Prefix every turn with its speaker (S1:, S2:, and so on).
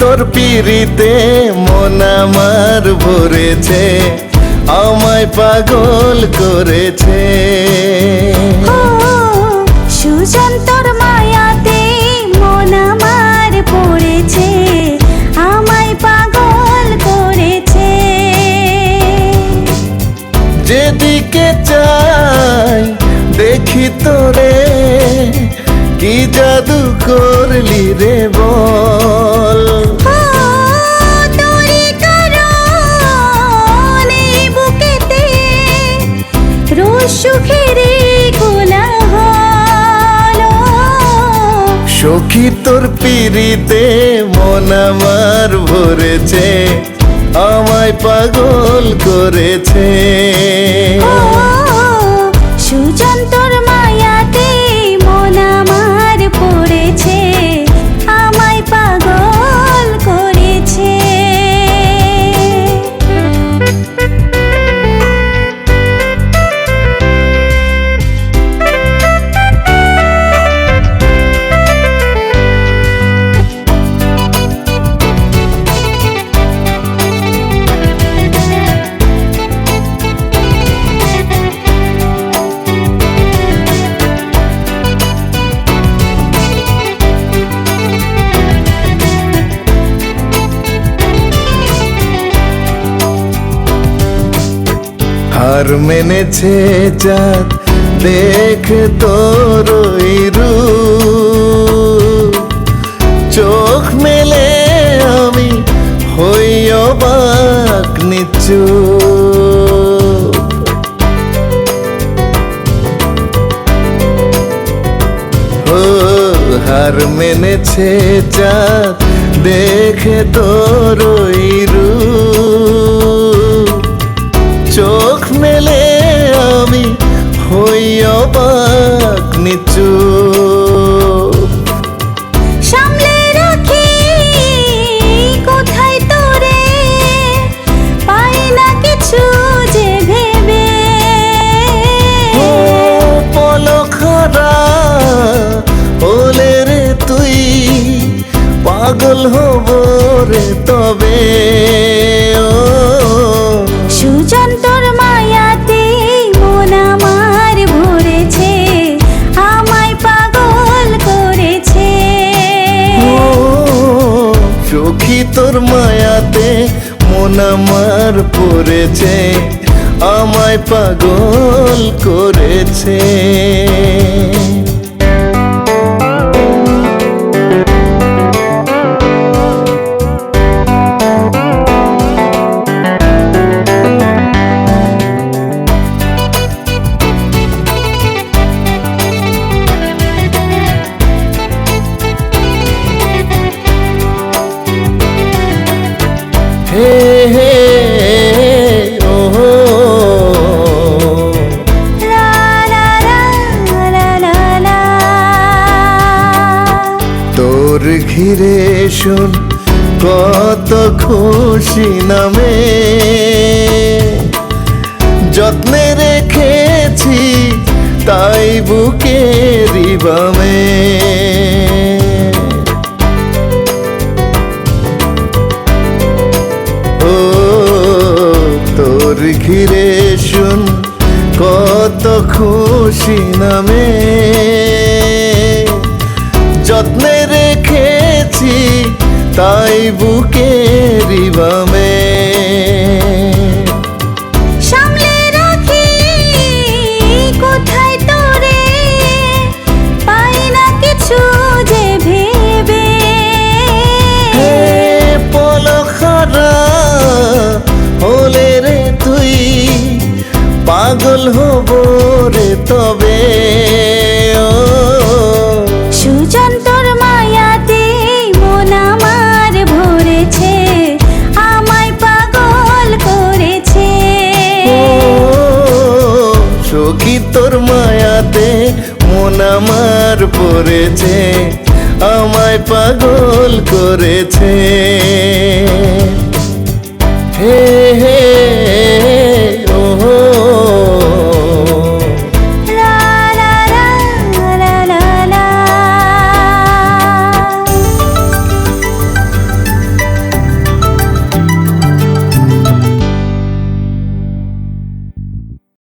S1: তোর পিড়িতে মন আমার ভরেছে আমায় পাগল করেছে।
S2: সুজন তোর
S1: জাদু করলি রে বল।
S2: সুখের
S1: সখী তোর পিড়িতে মন আমার ভরেছে আমায় পাগল করেছে। হার মেনেছে চাঁদ, দেখ তোর রূপ। চোখ মেলে আমি হই অবাক নিচু হার মেনেছে চাঁদ, দেখে তোর ওই রে তবে। ও।
S2: সুজন তোর মায়াতে মন আমার ভরেছে আমায় পাগল করেছে।
S1: ও সখী তোর মায়াতে মন আমার পড়েছে আমায় পাগল করেছে। ঘিরে শোন কত খুশি নামে। যত্নে রেখেছি তাই বুকে রিবামে। ও, তোর ঘিরে শুন কত খুশি নামে। যত্নে রেখেছি তাই বুকে রিবামে পাগল হব রে তবে। সখী তোর মায়াতে মন আমার পড়েছে আমায় পাগল করেছে।